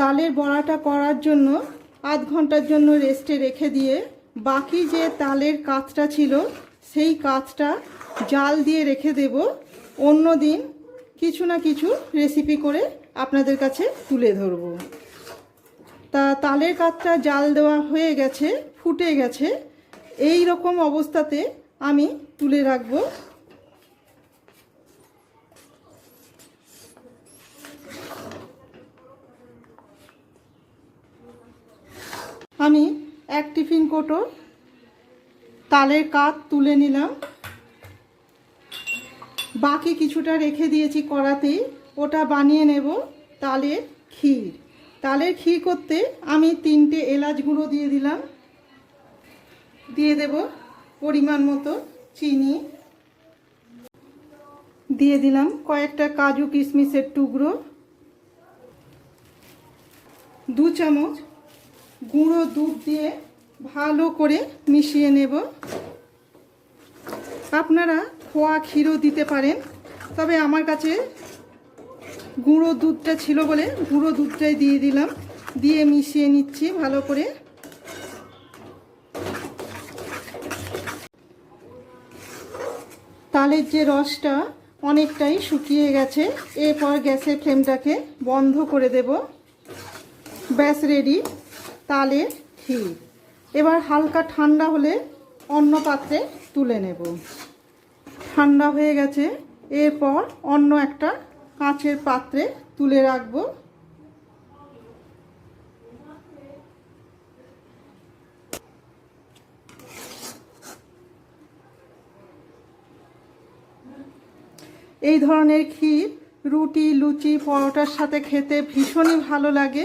তালের বড়াটা করার জন্য আধ ঘণ্টার জন্য রেস্টে রেখে দিয়ে বাকি যে তালের কাতটা ছিল, সেই কাতটা জাল দিয়ে রেখে দেব। অন্য দিন কিছু না কিছু রেসিপি করে আপনাদের কাছে তুলে ধরব। তা তালের কাতটা জাল দেওয়া হয়ে গেছে, ফুটে গেছে। এই রকম অবস্থাতে আমি তুলে রাখব। আমি এক টিফিন কোটো তালের কাত তুলে নিলাম। বাকি কিছুটা রেখে দিয়েছি কড়াতেই। ওটা বানিয়ে নেব তালের ক্ষীর। তালের ক্ষীর করতে আমি তিনটে এলাচ গুঁড়ো দিয়ে দিলাম। দিয়ে দেব পরিমাণ মতো চিনি। দিয়ে দিলাম কয়েকটা কাজু কিশমিশের টুকরো। দু চামচ গুঁড়ো দুধ দিয়ে ভালো করে মিশিয়ে নেব। আপনারা খোয়া ক্ষীরও দিতে পারেন, তবে আমার কাছে গুঁড়ো দুধটা ছিল বলে গুঁড়ো দুধটাই দিয়ে দিলাম। দিয়ে মিশিয়ে নিচ্ছি ভালো করে। তালের যে রসটা অনেকটাই শুকিয়ে গেছে, এরপর গ্যাসের ফ্লেমটাকে বন্ধ করে দেব। ব্যাস রেডি তালের ক্ষীর এবার হালকা ঠান্ডা হলে অন্য পাত্রে তুলে নেব। ঠান্ডা হয়ে গেছে, এরপর অন্য একটা কাঁচের পাত্রে তুলে রাখব। এই ধরনের ক্ষীর, রুটি, লুচি, পরোটার সাথে খেতে ভীষণই ভালো লাগে।